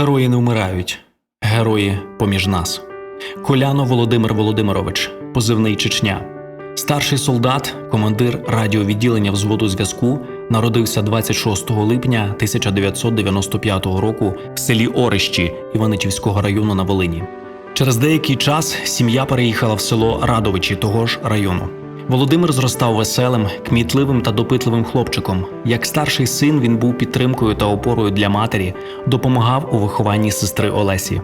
Герої не вмирають, герої поміж нас. Коляно Володимир Володимирович, позивний Чечня. Старший солдат, командир радіовідділення взводу зв'язку, народився 26 липня 1995 року в селі Орищі Іваничівського району на Волині. Через деякий час сім'я переїхала в село Радовичі того ж району. Володимир зростав веселим, кмітливим та допитливим хлопчиком. Як старший син він був підтримкою та опорою для матері, допомагав у вихованні сестри Олесі.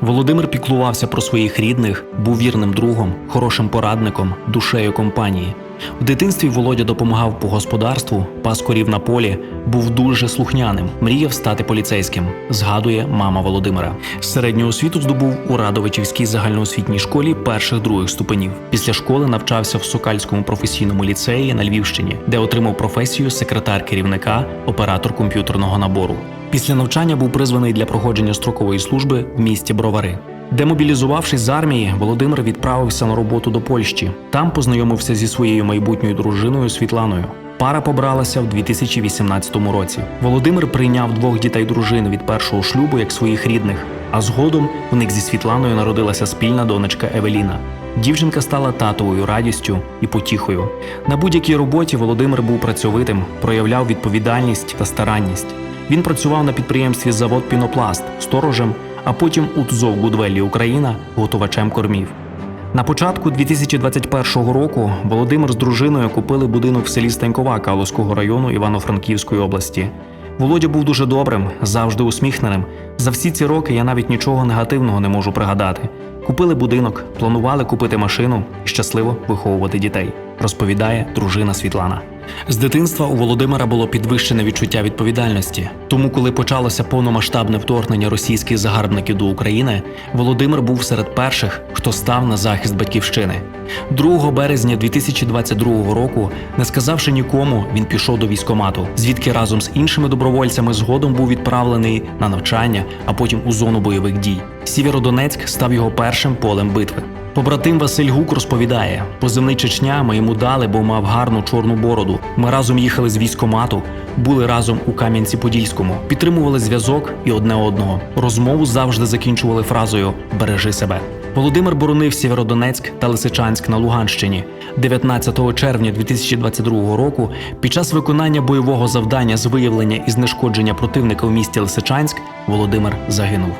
Володимир піклувався про своїх рідних, був вірним другом, хорошим порадником, душею компанії. В дитинстві Володя допомагав по господарству, пас корів на полі, був дуже слухняним, мріяв стати поліцейським, згадує мама Володимира. Середню освіту здобув у Радовичівській загальноосвітній школі перших других ступенів. Після школи навчався в Сокальському професійному ліцеї на Львівщині, де отримав професію секретар керівника, оператор комп'ютерного набору. Після навчання був призваний для проходження строкової служби в місті Бровари. Демобілізувавшись з армії, Володимир відправився на роботу до Польщі. Там познайомився зі своєю майбутньою дружиною Світланою. Пара побралася в 2018 році. Володимир прийняв двох дітей дружини від першого шлюбу як своїх рідних, а згодом у них зі Світланою народилася спільна донечка Евеліна. Дівчинка стала татовою радістю і потіхою. На будь-якій роботі Володимир був працьовитим, проявляв відповідальність та старанність. Він працював на підприємстві Завод Пінопласт сторожем, а потім у ТЗОВ Гудвеллі Україна готувачем кормів. На початку 2021 року Володимир з дружиною купили будинок в селі Станькова Калузького району Івано-Франківської області. Володя був дуже добрим, завжди усміхненим. За всі ці роки я навіть нічого негативного не можу пригадати. Купили будинок, планували купити машину і щасливо виховувати дітей, розповідає дружина Світлана. З дитинства у Володимира було підвищене відчуття відповідальності. Тому, коли почалося повномасштабне вторгнення російських загарбників до України, Володимир був серед перших, хто став на захист батьківщини. 2 березня 2022 року, не сказавши нікому, він пішов до військомату, звідки разом з іншими добровольцями згодом був відправлений на навчання, а потім у зону бойових дій. Сєвєродонецьк став його першим полем битви. Побратим Василь Гук розповідає: позивний Чечня ми йому дали, бо мав гарну чорну бороду. Ми разом їхали з військомату, були разом у Кам'янці-Подільському, підтримували зв'язок і одне одного. Розмову завжди закінчували фразою Бережи себе. Володимир боронив Сєвєродонецьк та Лисичанськ на Луганщині. 19 червня 2022 року, під час виконання бойового завдання з виявлення і знешкодження противника в місті Лисичанськ, Володимир загинув.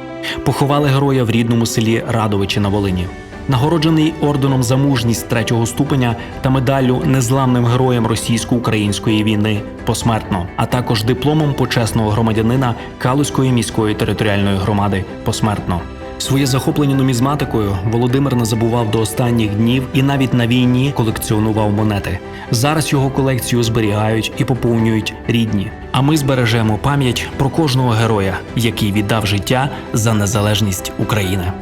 Поховали героя в рідному селі Радовичі на Волині. Нагороджений орденом за мужність третього ступеня та медаллю незламним героєм російсько-української війни посмертно, а також дипломом почесного громадянина Калузької міської територіальної громади посмертно. Своє захоплення нумізматикою Володимир не забував до останніх днів і навіть на війні колекціонував монети. Зараз його колекцію зберігають і поповнюють рідні. А ми збережемо пам'ять про кожного героя, який віддав життя за незалежність України.